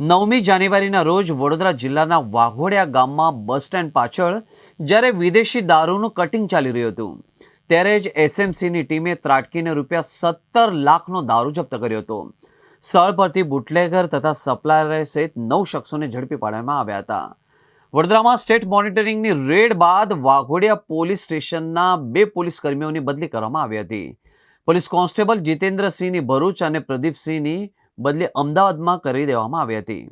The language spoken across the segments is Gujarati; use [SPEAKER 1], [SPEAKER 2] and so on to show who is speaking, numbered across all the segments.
[SPEAKER 1] નવમી જાન્યુઆરીના રોજ વડોદરા જિલ્લાના વાઘોડિયા ગામમાં બસ સ્ટેન્ડ પાછળ જ્યારે વિદેશી દારૂનું કટિંગ ચાલી રહ્યું હતું, ત્યારે જ એસએમસીની ટીમે ત્રાટકીને રૂપિયા સત્તર લાખનો દારૂ જપ્ત કર્યો હતો. સ્થળ પરથી બુટલેગર તથા સપ્લાયર સહિત નવ શખ્સોને ઝડપી પાડવામાં આવ્યા હતા. વડોદરામાં સ્ટેટ મોનિટરિંગની રેડ બાદ વાઘોડિયા પોલીસ સ્ટેશનના બે પોલીસ કર્મીઓની બદલી કરવામાં આવી હતી. પોલીસ કોન્સ્ટેબલ જીતેન્દ્રસિંહની ભરૂચ અને પ્રદીપસિંહની બદલી અમદાવાદમાં કરી દેવામાં આવી હતી.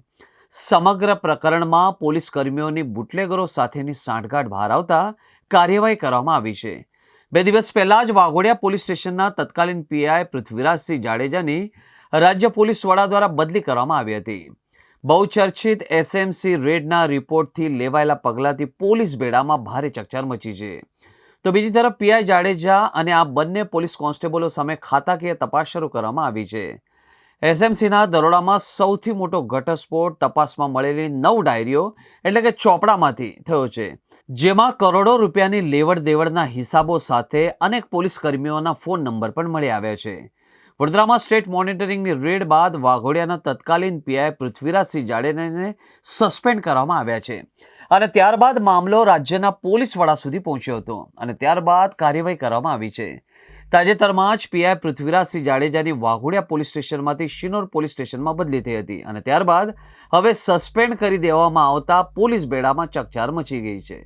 [SPEAKER 1] સમગ્ર પ્રકરણમાં પોલીસ કર્મીઓની બુટલેગરો સાથેની સાંઠગાંઠ બહાર આવતા કાર્યવાહી કરવામાં આવી છે. બે દિવસ પહેલા જ વાઘોડિયા પોલીસ સ્ટેશનના તત્કાલીન પીઆઈ પૃથ્વીરાજસિંહ જાડેજાની રાજ્ય પોલીસ વડા દ્વારા બદલી કરવામાં આવી હતી. બહુચર્ચિત એસએમસી રેડના રિપોર્ટથી લેવાયેલા પગલાંથી પોલીસ બેડામાં ભારે ચકચાર મચી છે. તો બીજી તરફ પીઆઈ જાડેજા અને આ બંને પોલીસ કોન્સ્ટેબલો સામે ખાતાકીય તપાસ શરૂ કરવામાં આવી છે. એસએમસીના દરોડામાં સૌથી મોટો ઘટસ્ફોટ તપાસમાં મળેલી નવ ડાયરીઓ એટલે કે ચોપડામાંથી થયો છે, જેમાં કરોડો રૂપિયાની લેવડ દેવડના હિસાબો સાથે અનેક પોલીસ કર્મીઓના ફોન નંબર પણ મળી આવ્યા છે. વડોદરામાં સ્ટેટ મોનિટરિંગની રેડ બાદ વાઘોડિયાના તત્કાલીન પીઆઈ પૃથ્વીરાજસિંહ જાડેજાને સસ્પેન્ડ કરવામાં આવ્યા છે અને ત્યારબાદ મામલો રાજ્યના પોલીસ વડા સુધી પહોંચ્યો હતો અને ત્યારબાદ કાર્યવાહી કરવામાં આવી છે. તાજેતરમાં જ પીઆઈ પૃથ્વીરાજસિંહ જાડેજાની વાઘોડિયા પોલીસ સ્ટેશનમાંથી શિનોર પોલીસ સ્ટેશનમાં બદલી થઈ હતી અને ત્યારબાદ હવે સસ્પેન્ડ કરી દેવામાં આવતા પોલીસ બેડામાં ચકચાર મચી ગઈ છે.